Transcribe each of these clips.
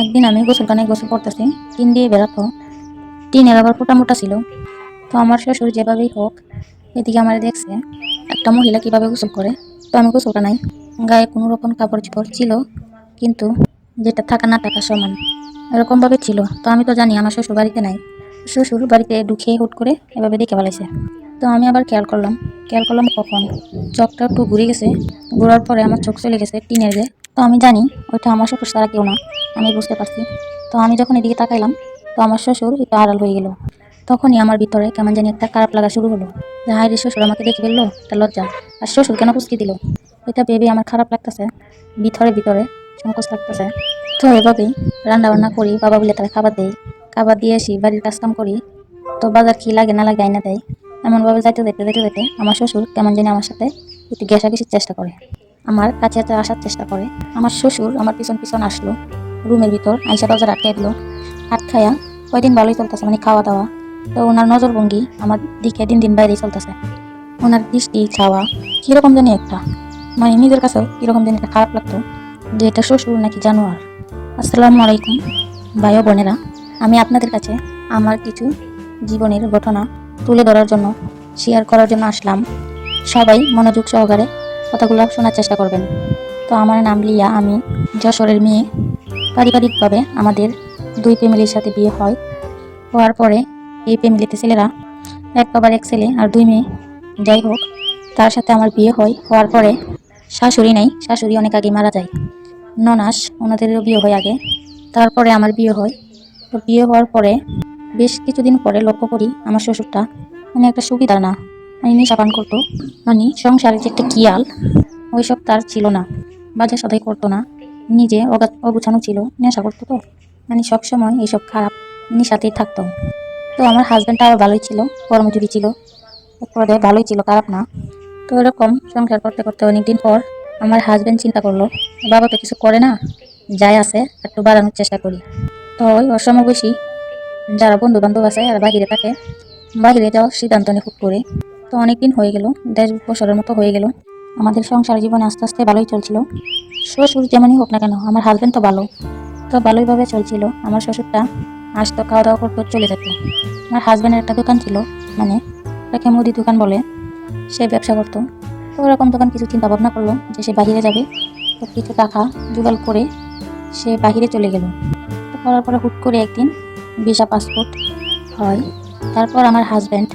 একদিন আমি গোসলখানায় গোসল করতেছি, টিন দিয়ে বেড়াতো। টিনের আবার ফোটা মোটা ছিল। তো আমার শ্বশুর যেভাবেই হোক, এদিকে আমার দেখছে, একটা মহিলা কীভাবে গোসল করে। তো আমি গোসলখানায় গায়ে কোনো রকম কাপড় চোপড় ছিল, কিন্তু যেটা থাকা না থাকা সমান, এরকমভাবে ছিল। তো আমি তো জানি আমার শ্বশুর বাড়িতে নাই। শ্বশুর বাড়িতে ঢুকে হুট করে এভাবে দেখে ফেলাইছে। তো আমি আবার খেয়াল করলাম। খেয়াল করলাম কখন? চোখটা একটু ঘুরে গেছে। ঘোরার পরে আমার চোখ চলে গেছে টিনের যে তো আমি জানি ওইটা আমার শ্বশুর ছাড়া কেউ না, আমি বুঝতে পারছি। তো আমি যখন এদিকে তাকাইলাম, তো আমার শ্বশুর একটু আড়াল হয়ে গেল। তখনই আমার ভিতরে কেমন জানি একটা খারাপ লাগা শুরু হলো। যে, হায় রে শ্বশুর, আমাকে দেখে ফেলল? একটা লজ্জা। আর শ্বশুর কেন পুচকি দিল? এটা ভেবে আমার খারাপ লাগতেছে। ভিতরে ভিতরে সংকোচ লাগতেছে। তো এভাবেই রান্না বান্না করি, বাবা বলে তারা খাবার দেয় খাবার দিয়ে আসি, বাড়ির কাজ কাম করি। তো বাজার কি লাগে, না লাগে আইনা দেয়। এমনভাবে যাইতে যেতে যেতে যেতে আমার শ্বশুর কেমন জানি আমার সাথে একটু ঘেঁষাঘেঁষির চেষ্টা করে। আমার কাছে আসার চেষ্টা করে। আমার শ্বশুর আমার পিছন পিছন আসলো। রুমের ভিতর আইসা দরজা আটকে দিল। খায়া কয়দিন ভালোই চলতেছে মানে খাওয়া দাওয়া। তো ওনার নজরভঙ্গি আমার দিকে দিন দিন বাইরেই চলতেছে। ওনার দৃষ্টি খাওয়া কীরকম জানি একটা। মানে নিজের কাছেও কীরকম জানি একটা খারাপ লাগতো যে এটা শ্বশুর নাকি জানোয়ার। আসসালামু আলাইকুম, ভাই বোনেরা। আমি আপনাদের কাছে আমার কিছু জীবনের ঘটনা তুলে ধরার জন্য শেয়ার করার জন্য আসলাম। সবাই মনোযোগ সহকারে কথাগুলো শোনার চেষ্টা করবেন। তো আমার নাম লিয়া, আমি যশোরের মেয়ে। পারিবারিকভাবে আমাদের দুই ফ্যামিলির সাথে বিয়ে হয়। হওয়ার পরে এই ফ্যামিলিতে ছেলেরা এক বাবার এক ছেলে আর দুই মেয়ে। যাই হোক, তার সাথে আমার বিয়ে হয়। হওয়ার পরে শাশুড়ি নাই, শাশুড়ি অনেক আগে মারা যায়। ননাস ওনাদেরও বিয়ে হয় আগে। তারপরে আমার বিয়ে হয়। তো বিয়ে হওয়ার পরে বেশ কিছুদিন পরে লক্ষ্য করি আমার শ্বশুরটা মানে একটা সুবিধা না নেশা পান করতো। মানে সংসারে যে একটা কিয়াল, ওইসব তার ছিল না। বাজার সদাই করতো না। নিজে অগা- অগুছানো ছিল। নেশা করতো তো। মানে সবসময় এইসব খারাপ নেশাতেই থাকতো। তো আমার হাজব্যান্ডটা আবার ভালোই ছিল। কর্মজীবী ছিল। পরে ভালোই ছিল, খারাপ না। তো এরকম সংসার করতে করতে অনেকদিন পর আমার হাজব্যান্ড চিন্তা করল, বাবা তো কিছু করে না। যাই আছে, একটু বাড়ানোর চেষ্টা করি। তো ওই অসমবয়সী যারা বন্ধু বান্ধব আছে, আর বাহিরে থাকে, বাহিরে যাওয়ার সিদ্ধান্ত নিয়ে খুব করে। তো অনেকদিন হয়ে গেল, দেড় বছরের মতো হয়ে গেল। আমাদের সংসার জীবন আস্তে আস্তে ভালোই চলছিল। শ্বশুর যেমনই হোক না কেন, আমার হাজব্যান্ড তো ভালো। তো ভালোইভাবে চলছিল। আমার শ্বশুরটা আসতো খাওয়া দাওয়া করতো চলে যেত। আমার হাজব্যান্ডের একটা দোকান ছিল মানে তাকে মুদি দোকান বলে। সে ব্যবসা করতো। তো ওরকম দোকান কিছু চিন্তা ভাবনা করল যে সে বাহিরে যাবে। তো কিছু টাকা জোগাড় করে সে বাহিরে চলে গেল। তো করার পরে হুট করে একদিন ভিসা পাসপোর্ট হয়। তারপর আমার হাজব্যান্ড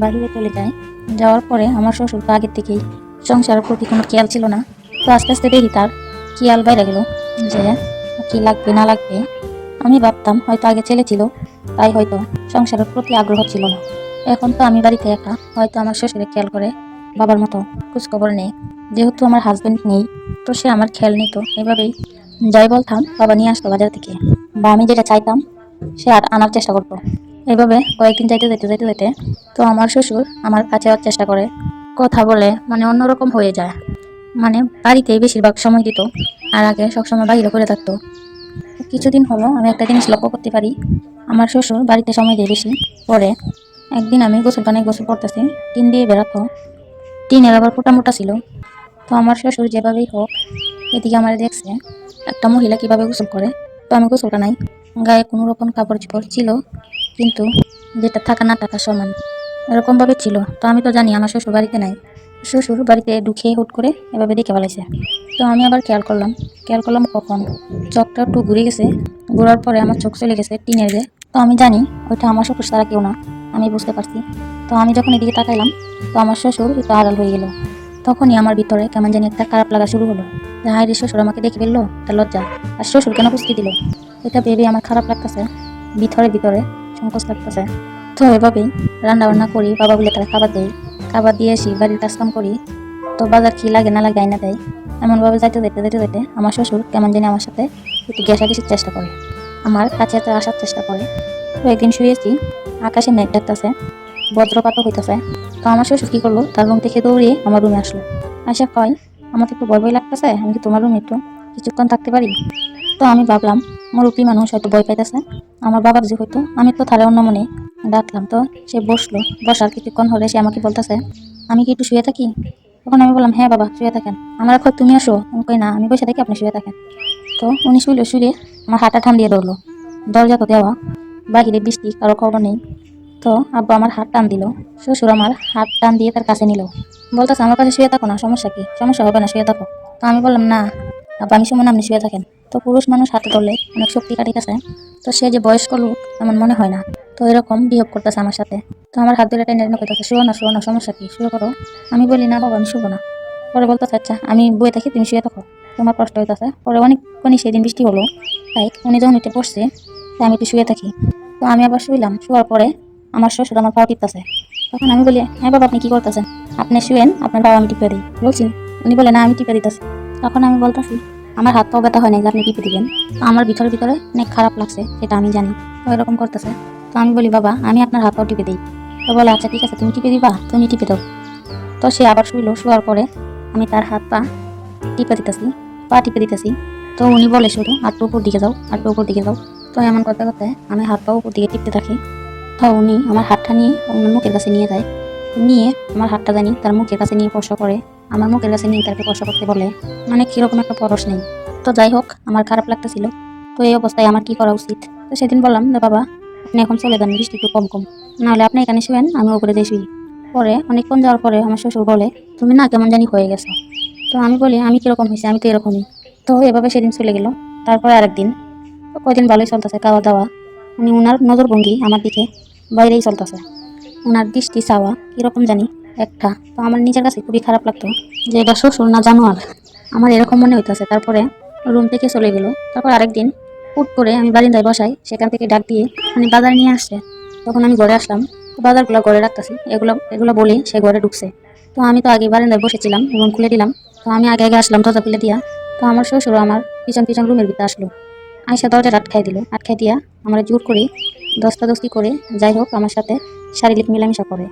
বাহিরে চলে যায়। যাওয়ার পরে আমার শ্বশুর তো আগের থেকেই সংসারের প্রতি কোনো খেয়াল ছিল না। তো আস্তে আস্তে দেখি তার খেয়াল বাইরে গেল যে কি লাগবে, না লাগবে। আমি ভাবতাম হয়তো আগে ছেলে ছিল, তাই হয়তো সংসারের প্রতি আগ্রহ ছিল না। এখন তো আমি বাড়িতে একা, হয়তো আমার শ্বশুরে খেয়াল করে বাবার মতো খোঁজখবর নেই। যেহেতু আমার হাজব্যান্ড নেই, তো সে আমার খেয়াল নিত এভাবেই যাই বলতাম, বাবা নিয়ে আসতো বাজার থেকে। বা আমি যেটা চাইতাম, সে আর আনার চেষ্টা করতো। এভাবে কয়েকদিন যাইতে যেতে যেতে যেতে তো আমার শ্বশুর আমার কাছে আসার চেষ্টা করে। কথা বলে মানে অন্যরকম হয়ে যায়। মানে বাড়িতেই বেশিরভাগ সময় দিত আর আগে সবসময় বাইরে করে থাকতো। কিছুদিন হলো আমি একটা জিনিস লক্ষ্য করতে পারি। আমার শ্বশুর বাড়িতে সময় দেয় বেশি। পরে একদিন আমি গোসল গোসলখানায় গোসল করতেছি, টিন দিয়ে বেড়াতো। টিনের আবার ফোটা মোটা ছিল। তো আমার শ্বশুর যেভাবেই হোক, এদিকে আমার দেখছে, একটা মহিলা কীভাবে গোসল করে। তো আমি গোসলখানায় গায়ে কোনো রকম কাপড় চোপড় ছিল। কিন্তু যেটা থাকা না থাকা সমান। এরকমভাবে ছিল, তো আমি তো জানি আমার শ্বশুর বাড়িতে নাই। শ্বশুর বাড়িতে ঢুকে হুট করে এভাবে দেখে ফেলাইছে। তো আমি আবার খেয়াল করলাম খেয়াল করলাম কখন? চোখটা একটু ঘুরে গেছে, ঘোরার পরে আমার চোখ চলে গেছে টিনের যে তো আমি জানি ওইটা আমার শ্বশুর ছাড়া কেউ না, আমি বুঝতে পারছি। তো আমি যখন এদিকে তাকাইলাম, তো আমার শ্বশুর একটু আড়াল হয়ে গেল। তখনই আমার ভিতরে কেমন জানি একটা খারাপ লাগা শুরু হলো। যে, হায় রে শ্বশুর, আমাকে দেখে ফেলল? একটা লজ্জা। আর শ্বশুর কেন পুষ্টি দিল? এটা ভেবে আমার খারাপ লাগতেছে, ভিতরে ভিতরে। সংকোচ লাগতেছে। তো এভাবেই রান্না বান্না করি বাবা বলে তারা খাবার দেই খাবার দিয়ে আসি, বাড়ির কাজ কাম করি। তো বাজার কি লাগে না লাগে আইনা দেয়। এমনভাবে যাইতে যেতে যেতে যেতে আমার শ্বশুর কেমন জানি আমার সাথে একটু ঘেঁষাঘেঁষির চেষ্টা করে। আমার কাছে আসার চেষ্টা করে। তো একদিন শুয়েছি, আকাশে মেঘ ডাকতেছে, বজ্রপাতও হইতেছে। তো আমার শ্বশুর কি করল, তার রুম থেকে দৌড়িয়ে আমার রুমে আসলো। আসা কয় আমার একটু ভয় ভয় লাগতেছে, আমি কি তোমার রুমে একটু কিছুক্ষণ থাকতে পারি? তো আমি ভাবলাম মুরব্বী মানুষ হয়তো ভয় পাইতেছে। আমার বাবার যে হয়তো আমি তো থালে অন্য মনে ডাকলাম, তো সে বসল, বসার কিছুক্ষণ হলে সে আমাকে বলতেছে, আমি কি একটু শুয়ে থাকি? তখন আমি বললাম হ্যাঁ বাবা, শুয়ে থাকেন। আমার এখন তুমি আসো? আমি কই, না, আমি বসে থাকি, আপনি শুয়ে থাকেন। তো উনি শুইলে শুয়ে আমার হাতটা টান দিয়ে ধরলো। দরজা তো দেওয়া, বাহিরে বৃষ্টি, কারও খবর নেই। তো আব্বা আমার হাত টান দিল, শ্বশুর আমার হাত টান দিয়ে তার কাছে নিল। বলতেছে, আমার কাছে শুয়ে থাকো না, সমস্যা কি? সমস্যা হবে না, শুয়ে থাকো। তো আমি বললাম, না। আমি সময় আপনি শুয়ে থাকেন। তো পুরুষ মানুষ হাতে ধরলে অনেক শক্তি কাটিতেছে তো সে যে বয়স্ক লোক, আমার মনে হয় না। তো এরকম বিহেভ করতেছে আমার সাথে। তো আমার হাত ধরে টেনে টেনে করতেছে শুয়ে না শুয়ে না, সমস্যা কি? শুয়ে করো। আমি বলি, না বাবা, আমি শুভ না। পরে বলতেছে আচ্ছা আমি বয়ে থাকি, তুমি শুয়ে থাকো। তোমার কষ্ট হইতেছে, পরে অনেকক্ষণই সেদিন বৃষ্টি হলো। তাই উনি যখন উঠে পড়ছে, তাই আমি একটু শুয়ে থাকি। তো আমি আবার শুইলাম, শোয়ার পরে আমার শ্বশুর আমার পাও টিপতেছে। তখন আমি বলি হ্যাঁ বাবা, আপনি কি করতেছেন? আপনি শুয়েন, আপনার বাবা আমি টিপে দিই। বলছি, উনি বলে, না, আমি টিপে দিতেছি। তখন আমি বলতেছি, আমার হাত পাও ব্যথা হয় না যে আপনি টিপে দিবেন আমার ভিতরে ভিতরে অনেক খারাপ লাগছে, সেটা আমি জানি। তো এরকম করতেছে। তো আমি বলি, বাবা, আমি আপনার হাত পাও টিপে দিই। তো বলে আচ্ছা ঠিক আছে, তুমি টিপে দিবা, তুমি টিপে দাও। তো সে আবার শুইলো, শোয়ার পরে আমি তার হাত পা টিপে দিতেছি, পা টিপে দিতেছি। তো উনি বলে শুধু হাতটা উপর দিকে যাও, হাতটা উপর দিকে যাও। তো এমন করতে করতে আমি হাত পা উপর দিকে টিপতে থাকি। তো উনি আমার হাতটা নিয়ে আমার মুখের কাছে নিয়ে যায়। নিয়ে আমার হাতটা জানি তার মুখের কাছে নিয়ে স্পর্শ করে। আমার মুখের কাছে নিয়ে তাকে স্পর্শ করতে বলে। মানে কীরকম একটা পরশ নেই। তো যাই হোক, আমার খারাপ লাগতেছিল। তো এই অবস্থায় আমার কি করা উচিত? তো সেদিন বললাম যে বাবা, আপনি এখন চলে যান, বৃষ্টি একটু কম কম। নাহলে আপনি এখানে শুয়েন, আমি ওপরে দিয়ে শুই। পরে, অনেকক্ষণ যাওয়ার পরে আমার শ্বশুর বলে, তুমি না কেমন জানি হয়ে গেছো। তো আমি বলি, আমি কীরকম হয়েছি? আমি তো এরকমই। তো এভাবে সেদিন চলে গেল। তারপরে আরেকদিন কয়দিন ভালোই চলতেছে, খাওয়া দাওয়া। মানে ওনার নজরভঙ্গি আমার দিকে, বাইরেই চলতেছে। ওনার দৃষ্টি চাওয়া, কীরকম জানি। একটা। তো আমার নিজের কাছে খুবই খারাপ লাগতো যে, এটা শ্বশুর না জানোয়ার? আমার এরকম মনে হইতেছে। তারপরে রুম থেকে চলে গেল। তারপর আরেকদিন হুট করে আমি বারিন্দায় বসাই, সেখান থেকে ডাক দিয়ে মানে বাজার নিয়ে আসছে? তখন আমি ঘরে আসলাম। তো বাজারগুলো ঘরে রাখতেছি। এগুলো এগুলো বলে সে ঘরে ঢুকছে। তো আমি তো আগে বারান্দায় বসেছিলাম, রুম খুলে দিলাম। তো আমি আগে আগে আসলাম দরজা খুলে দিয়া। তো আমার শ্বশুরও আমার পিছন পিছন রুমের ভিতরে আসলো। আয়সা দরজাটা আটকাই দিল। আটকাই দিয়া আমার জোর করে দশটা দশটি করে যাই হোক, আমার সাথে শারীরিক মেলামেশা করে।